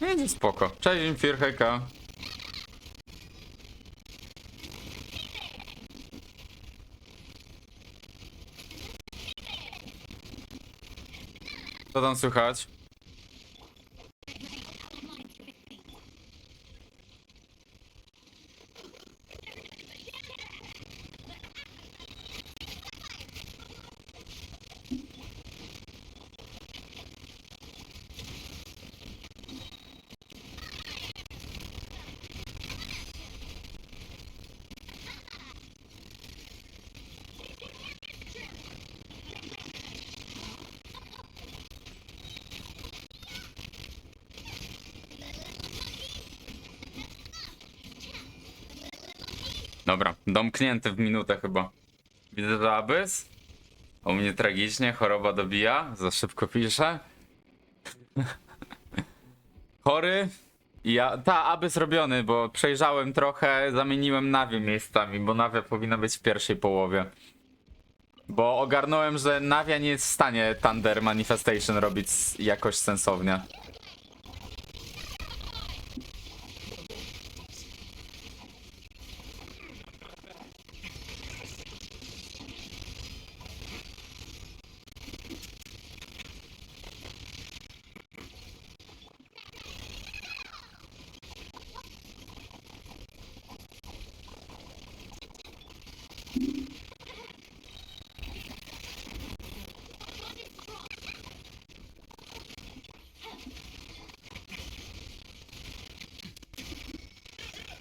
będzie spoko. Cześć Infir, hejka. Co tam słychać? Dobra, domknięty w minutę chyba. Widzę, że Abys. U mnie tragicznie, choroba dobija, za szybko piszę. Chory. Ja, ta, Abys robiony, bo przejrzałem trochę, zamieniłem nawię miejscami, bo nawia powinna być w pierwszej połowie. Bo ogarnąłem, że nawia nie jest w stanie Thunder Manifestation robić jakoś sensownie.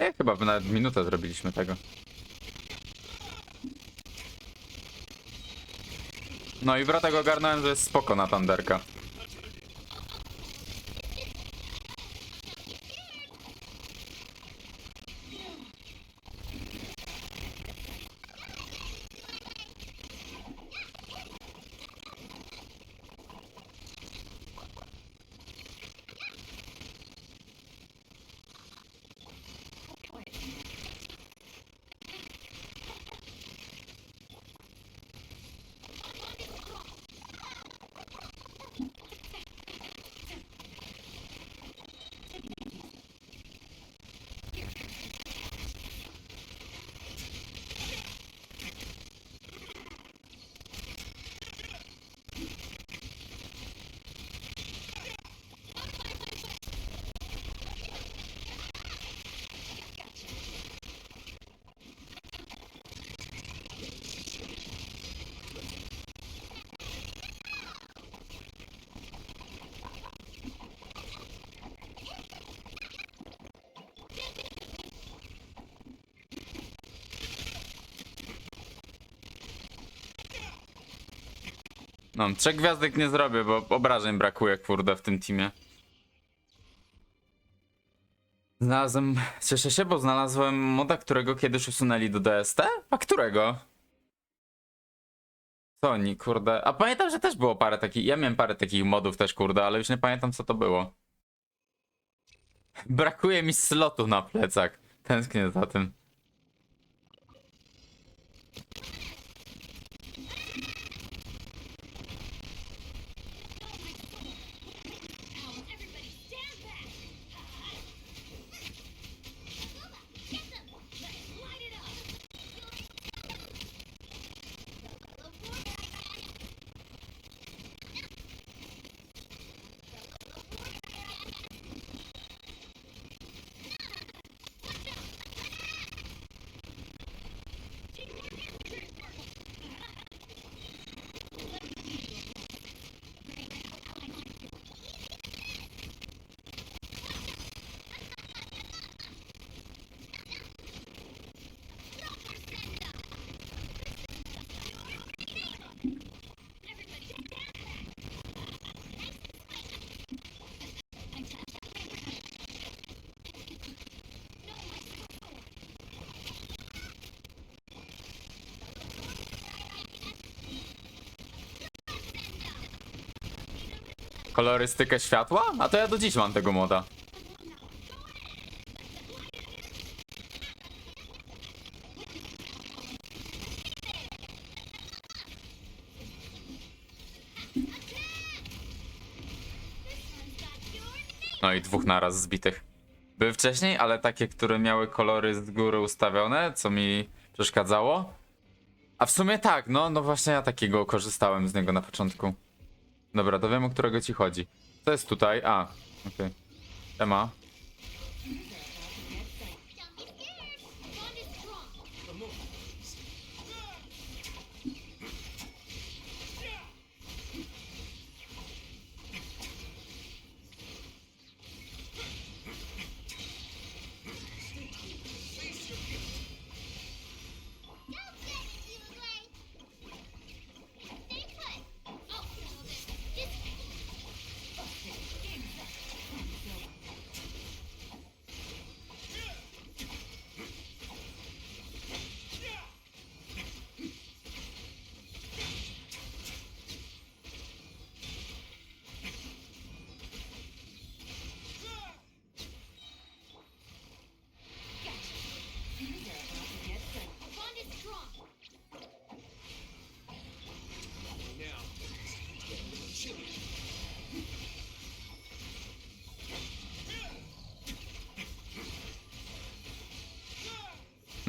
E, chyba nawet minutę zrobiliśmy tego. No i bratek ogarnąłem, że jest spoko na Thunderka. No, trzech gwiazdek nie zrobię, bo obrażeń brakuje, kurde, w tym teamie. Znalazłem, cieszę się, bo znalazłem moda, którego kiedyś usunęli do DST? A którego? Co kurde? A pamiętam, że też było parę takich, ja miałem parę takich modów też, kurde, ale już nie pamiętam, co to było. Brakuje mi slotu na plecach. Tęsknię za tym. Kolorystykę światła? A to ja do dziś mam tego moda. No i dwóch naraz zbitych. Były wcześniej, ale takie, które miały kolory z góry ustawione, co mi przeszkadzało. A w sumie tak, no, no właśnie ja takiego korzystałem z niego na początku. Dobra, to wiem o którego ci chodzi. Co jest tutaj? A, okej. Ema.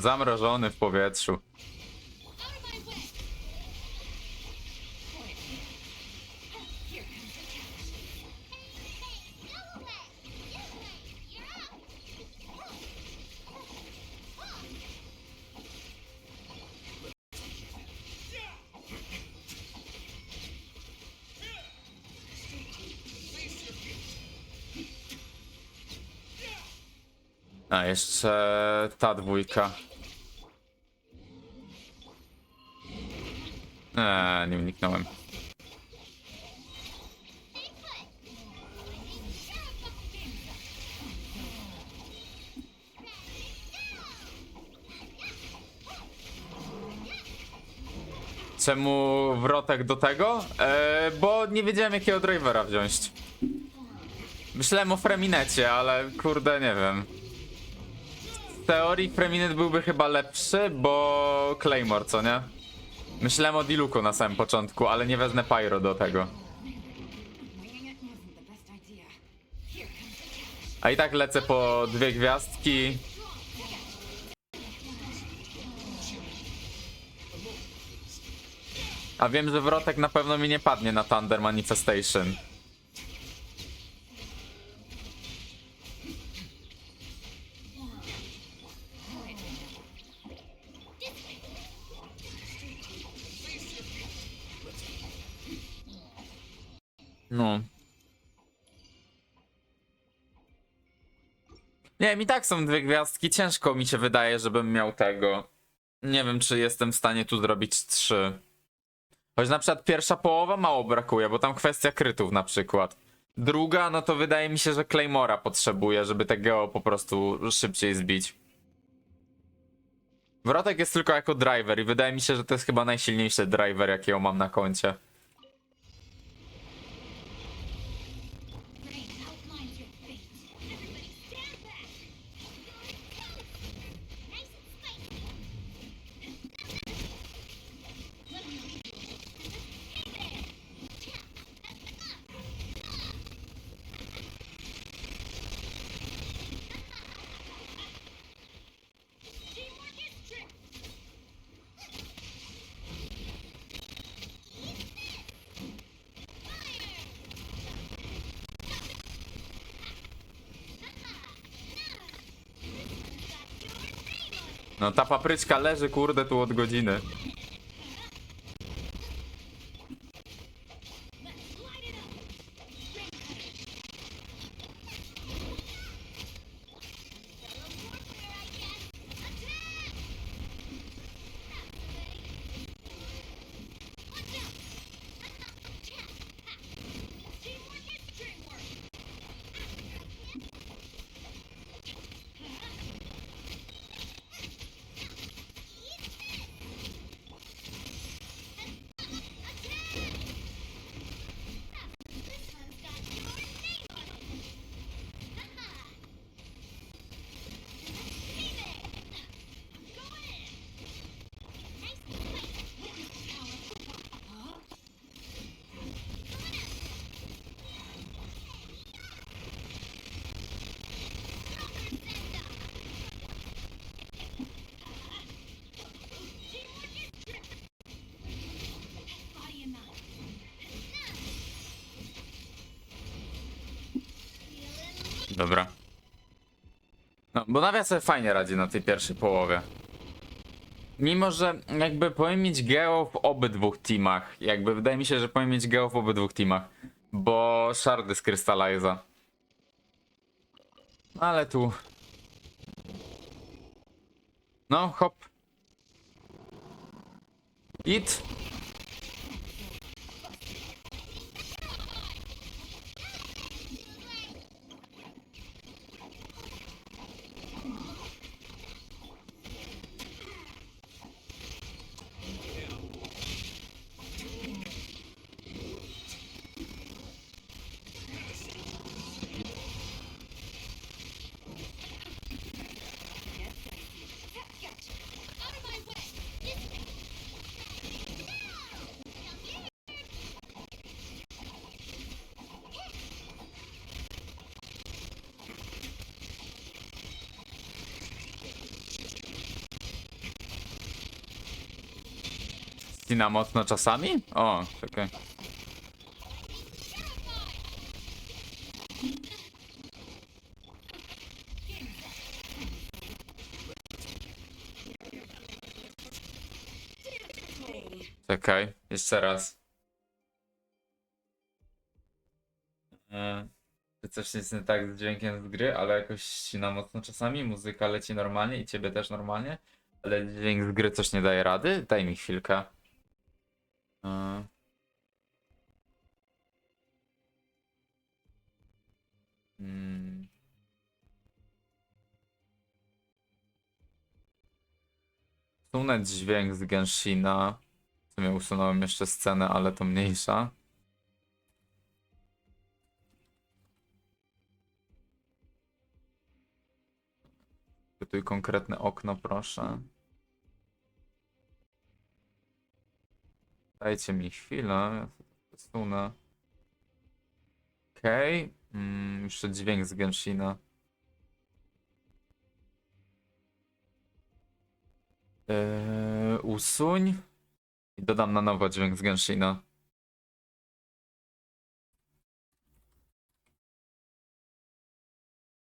Zamrożony w powietrzu. Jeszcze ta dwójka. Eee, nie uniknąłem. Czemu wrotek do tego? Eee, bo nie wiedziałem jakiego drivera wziąć. Myślałem o Freminecie, ale kurde nie wiem. Teorii Freminet byłby chyba lepszy, bo Claymore, co nie? Myślałem o Diluku na samym początku, ale nie wezmę Pyro do tego. A i tak lecę po dwie gwiazdki. A wiem, że wrotek na pewno mi nie padnie na Thunder Manifestation. No. Nie wiem, i tak są dwie gwiazdki. Ciężko mi się wydaje, żebym miał tego. Nie wiem, czy jestem w stanie tu zrobić trzy. Choć na przykład pierwsza połowa mało brakuje, bo tam kwestia krytów na przykład. Druga, no to wydaje mi się, że Claymora potrzebuje, żeby te geo po prostu szybciej zbić. Wrotek jest tylko jako driver i wydaje mi się, że to jest chyba najsilniejszy driver, jakiego mam na koncie. No ta papryczka leży kurde tu od godziny. Dobra. No, bo Nawia sobie fajnie radzi na tej pierwszej połowie. Mimo, że jakby powinien mieć geo w obydwu teamach. Jakby wydaje mi się, że powinien mieć geo w obydwu teamach. Bo Shardy z Crystalliza. Ale tu... No, hop. It. Ścina mocno czasami? O, czekaj. Czekaj, jeszcze raz. Czy coś jest nie tak z dźwiękiem z gry, ale jakoś ścina mocno czasami, muzyka leci normalnie i ciebie też normalnie, ale dźwięk z gry coś nie daje rady? Daj mi chwilkę. E. Mm. Usunę dźwięk z Genshina. W sumie usunąłem jeszcze scenę, ale to mniejsza. Tutaj konkretne okno, proszę. Dajcie mi chwilę, ja usunę. Okej, mm, jeszcze dźwięk z Genshina. Eee, usuń i dodam na nowo dźwięk z Genshina.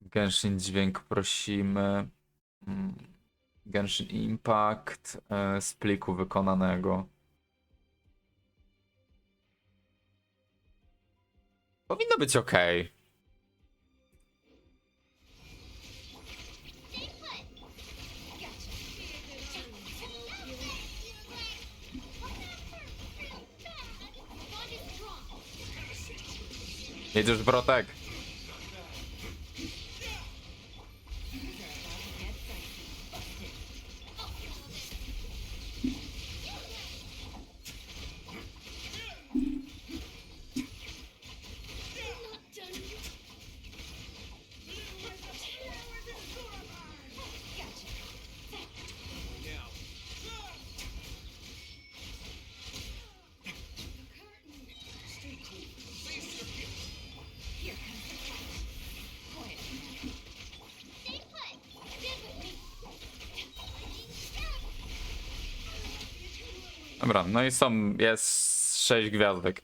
Genshin dźwięk prosimy. Mm, Genshin Impact e, z pliku wykonanego. Powinno być ok. Jedziesz Brotek. Dobra, no i są, jest 6 gwiazdek.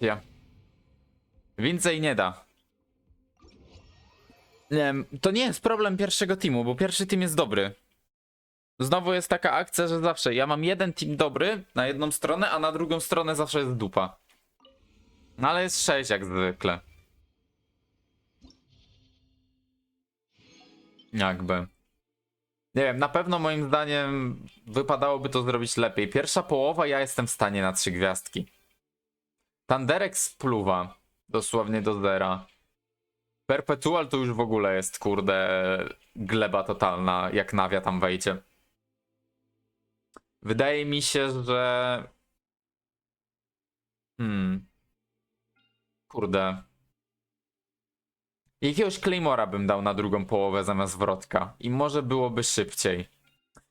Ja. Więcej nie da. Nie wiem, to nie jest problem pierwszego teamu, bo pierwszy team jest dobry. Znowu jest taka akcja, że zawsze ja mam jeden team dobry na jedną stronę, a na drugą stronę zawsze jest dupa. No ale jest 6 jak zwykle. Jakby. Nie wiem, na pewno moim zdaniem wypadałoby to zrobić lepiej. Pierwsza połowa ja jestem w stanie na trzy gwiazdki. Tanderek spluwa dosłownie do zera. Perpetual to już w ogóle jest, kurde, gleba totalna, jak nawia tam wejdzie. Wydaje mi się, że... Hmm. Kurde. Jakiegoś Claymora bym dał na drugą połowę zamiast wrotka. I może byłoby szybciej.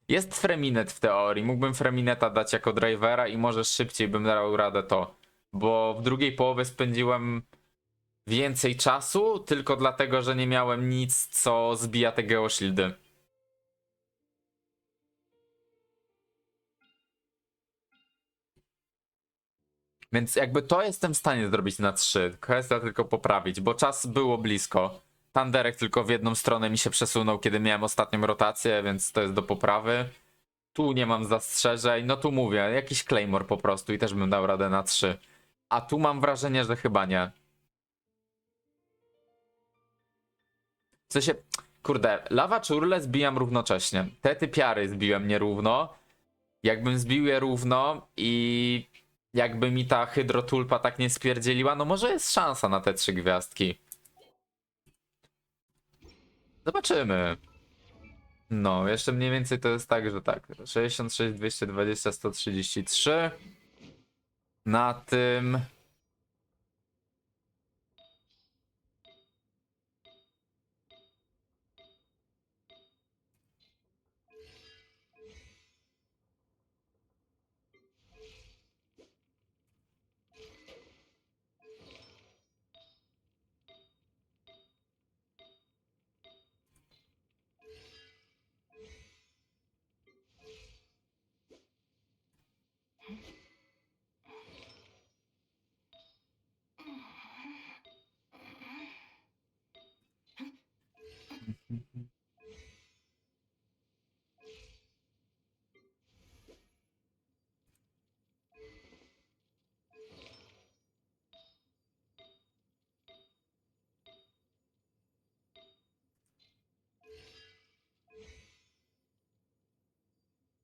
Jest Freminet w teorii. Mógłbym Fremineta dać jako drivera i może szybciej bym dał radę to. Bo w drugiej połowie spędziłem więcej czasu, tylko dlatego, że nie miałem nic, co zbija te geoshieldy. Więc jakby to jestem w stanie zrobić na 3. Kwestia tylko poprawić, bo czas było blisko. Tanderek tylko w jedną stronę mi się przesunął, kiedy miałem ostatnią rotację, więc to jest do poprawy. Tu nie mam zastrzeżeń, no tu mówię, jakiś Claymore po prostu i też bym dał radę na 3. A tu mam wrażenie, że chyba nie. W sensie, kurde, lawa czy urle zbijam równocześnie. Te typiary zbiłem nierówno. Jakbym zbił je równo i jakby mi ta hydrotulpa tak nie spierdzieliła, no może jest szansa na te trzy gwiazdki. Zobaczymy. No, jeszcze mniej więcej to jest tak, że tak. 66, 220, 133. Na tym.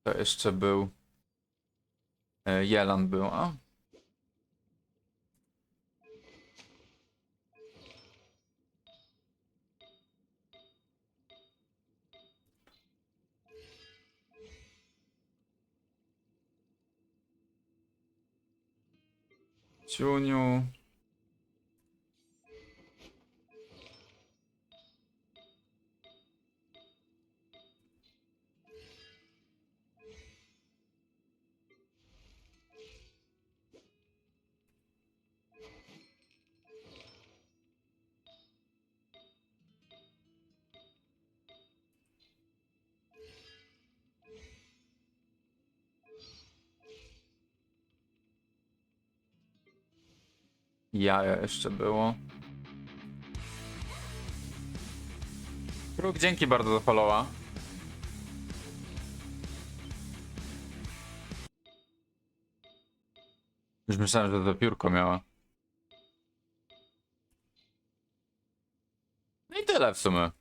To jeszcze był. e, Jelan był, a? Jaja jeszcze było. Kruk, dzięki bardzo za followa. Już myślałem, że to piórko miała. No i tyle w sumie.